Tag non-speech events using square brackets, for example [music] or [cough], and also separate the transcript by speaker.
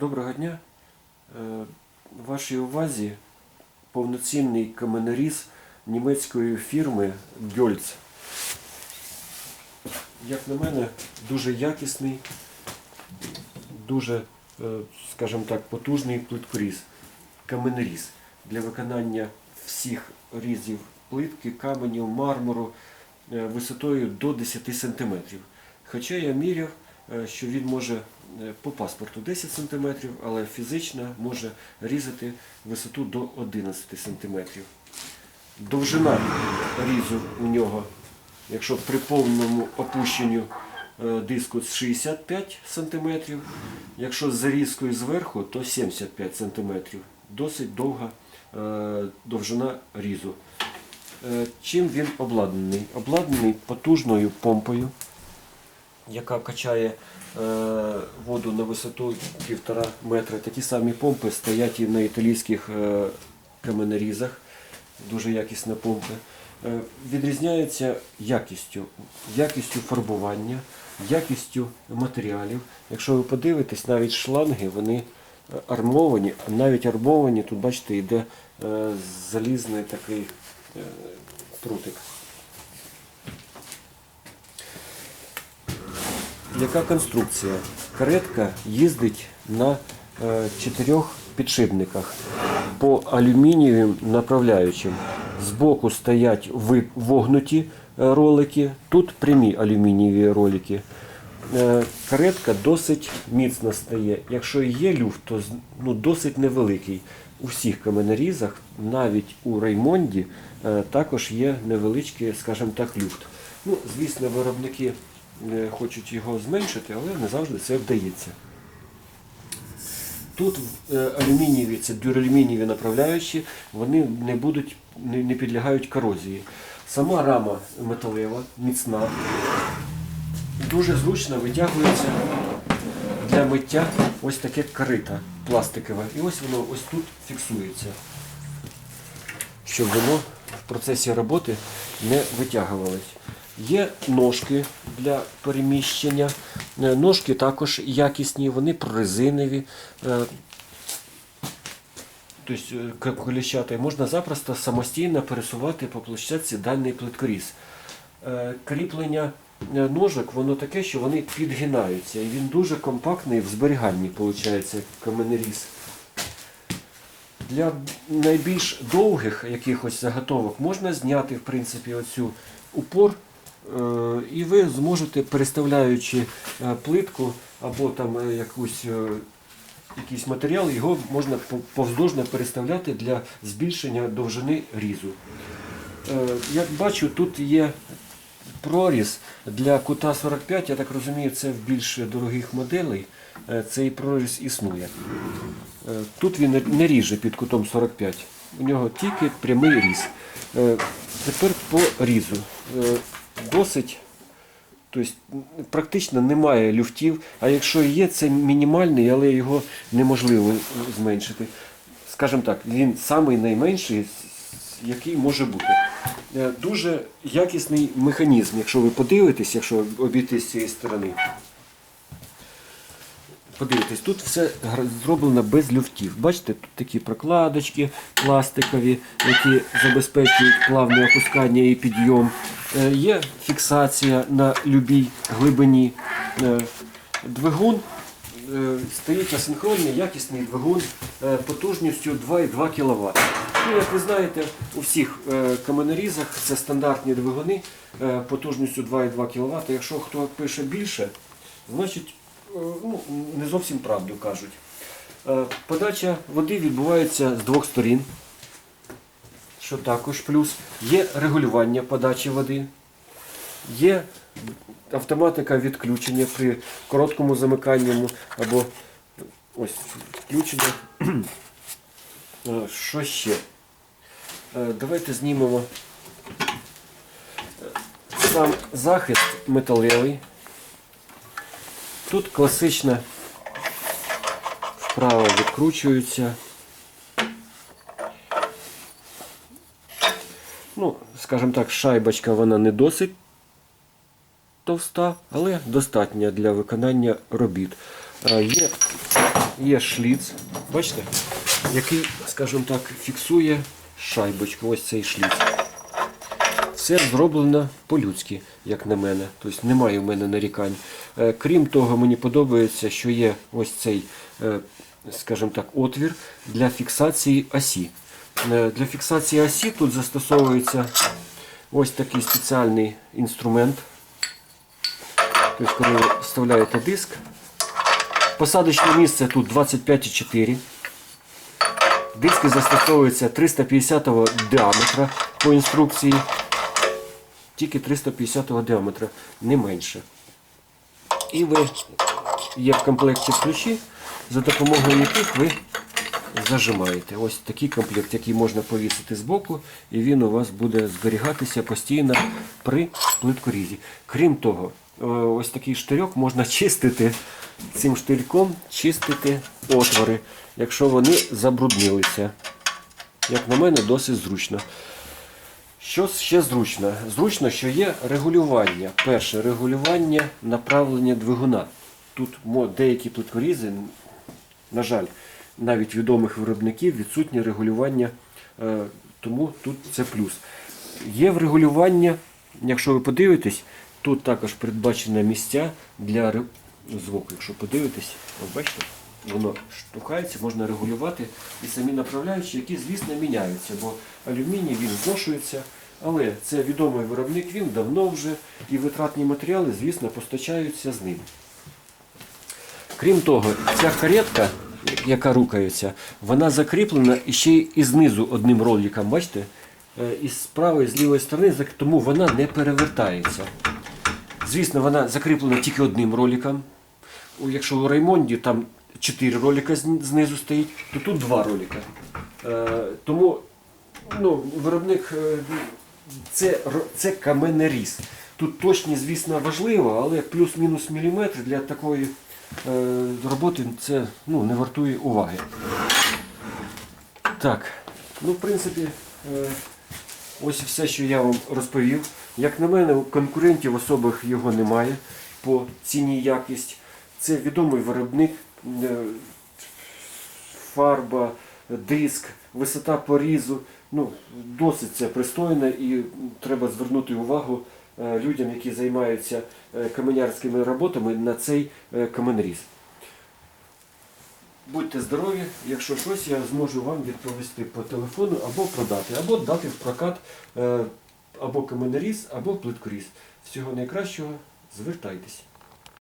Speaker 1: Доброго дня. Е, Вашій увазі повноцінний каменоріз німецької фірми Гьольц. Як на мене, дуже якісний, дуже, е, скажімо так, потужний плиткоріз. Каменоріз для виконання всіх різів плитки, каменю, мармуру е, висотою до 10 см. Хоча я міряв, що він може е, по паспорту 10 см, але фізично може різати висоту до 11 см. Довжина різу у нього, якщо при повному опущенню е, диску 65 см, якщо з зарізкою зверху, то 75 см. Досить довга е, довжина різу. Е, Чим він обладнаний? Обладнаний потужною помпою, яка качає е, воду на висоту 1,5 метра. Такі самі помпи стоять і на італійських е, каменорізах. Дуже якісна помпа. Е, відрізняється якістю, якістю фарбування, якістю матеріалів. Якщо ви подивитесь, навіть шланги вони армовані, навіть армовані, тут бачите, йде залізний такий прутик. Яка конструкція? Каретка їздить на е, чотирьох підшипниках по алюмінієвим направляючим. Збоку стоять вогнуті е, ролики, тут прямі алюмінієві ролики. Е, Каретка досить міцно стає. Якщо є люфт, то ну, досить невеликий. У всіх каменорізах, навіть у Реймонді, е, також є невеличкий, скажімо так, люфт. Ну, звісно, виробники хочуть його зменшити, але не завжди це вдається. Тут е, алюмінієві, це дюралюмінієві направляючі, вони не будуть, не підлягають корозії. Сама рама металева, міцна, дуже зручно витягується для миття ось таке корита пластикове. І ось воно ось тут фіксується, щоб воно в процесі роботи не витягувалось. Є ножки для переміщення. Е, Ножки також якісні, вони прорезинові. Е, Тобто е, к- коліщата, можна запросто самостійно пересувати по площадці даний плиткоріз. Кріплення ножок, воно таке, що вони підгинаються. І він дуже компактний в зберіганні, виходить, каменеріз. Для найбільш довгих якихось заготовок можна зняти, в принципі, оцю упор, і ви зможете, переставляючи е, плитку або там е, якусь, е, якийсь матеріал, його можна пов- повздовжно переставляти для збільшення довжини різу. Е, Як бачу, тут є проріз для кута 45, я так розумію, це в більш дорогих моделей. е, Цей проріз існує. Е, Тут він не- ріже під кутом 45. У нього тільки прямий різ. Е, Тепер по різу. Досить, тобто практично немає люфтів, а якщо є, це мінімальний, але його неможливо зменшити. Скажімо так, він самий найменший, який може бути. Е, Дуже якісний механізм, якщо ви подивитесь, якщо обійти з цієї сторони. Подивитесь, тут все зроблено без люфтів. Бачите, тут такі прокладочки пластикові, які забезпечують плавне опускання і підйом. Е, Є фіксація на любій глибині. Е, Двигун е, стоїть асинхронний, якісний двигун потужністю 2,2 кВт. Ну, як ви знаєте, у всіх каменорізах це стандартні двигуни потужністю 2,2 кВт. Якщо хто пише більше, значить ну, не зовсім правду кажуть. Подача води відбувається з двох сторін, що також плюс. Є регулювання подачі води, є автоматика відключення при короткому замиканні або ось включення. [clears throat] Е, Що ще? Е, Давайте знімемо е, сам захист металевий. Тут класична вправо відкручується. Ну, скажімо так, шайбочка вона не досить товста, але достатня для виконання робіт. Е, Є є шліц, бачите, який, скажімо так, фіксує шайбочку. Ось цей шліц. Все зроблено по-людськи, як на мене. Тобто немає в мене нарікань. Е, Крім того, мені подобається, що є ось цей, е, скажімо так, отвір для фіксації осі. Е, Для фіксації осі тут застосовується ось такий спеціальний інструмент. Тобто, коли ви вставляєте диск, посадочне місце тут 25,4. Диски застосовуються 350 діаметра по інструкції. Тільки 350 діаметра, не менше. І ви є в комплекті ключі, за допомогою яких ви зажимаєте. Ось такий комплект, який можна повісити збоку, і він у вас буде зберігатися постійно при плиткорізі. Крім того, е, ось такий штирьок можна чистити цим штирьком, чистити отвори, якщо вони забруднилися. Як на мене, досить зручно. Що ще зручно? Зручно, що є регулювання. Перше регулювання направлення двигуна. Тут деякі плиткорізи, на жаль, навіть відомих виробників відсутнє регулювання, е, тому тут це плюс. Є врегулювання, якщо ви подивитесь, тут також передбачені місця для звуку. Якщо подивитесь, бачите, воно штукається, можна регулювати і самі направляючі, які, звісно, міняються, бо алюміній він зношується. Але це відомий виробник, він давно вже, і витратні матеріали, звісно, постачаються з ним. Крім того, ця каретка, яка рухається, вона закріплена ще і знизу одним роликом, бачите? Е, І з правої, і з лівої сторони, тому вона не перевертається. Звісно, вона закріплена тільки одним роликом. Якщо у Раймонді там 4 ролика знизу стоїть, то тут 2 ролика. Е, тому ну, виробник е, це, це каменеріз. Тут точність, звісно, важливо, але плюс-мінус міліметр для такої роботи це ну, не вартує уваги. Так, ну, в принципі, е, ось все, що я вам розповів. Як на мене, конкурентів особих його немає по ціні якість. Це відомий виробник, е, фарба, диск, висота порізу. Ну, досить це пристойно і треба звернути увагу е, людям, які займаються е, каменярськими роботами на цей е, каменріз. Будьте здорові, якщо щось, я зможу вам відповісти по телефону або продати, або дати в прокат е, або каменеріз, або плиткоріз. Всього найкращого, звертайтесь.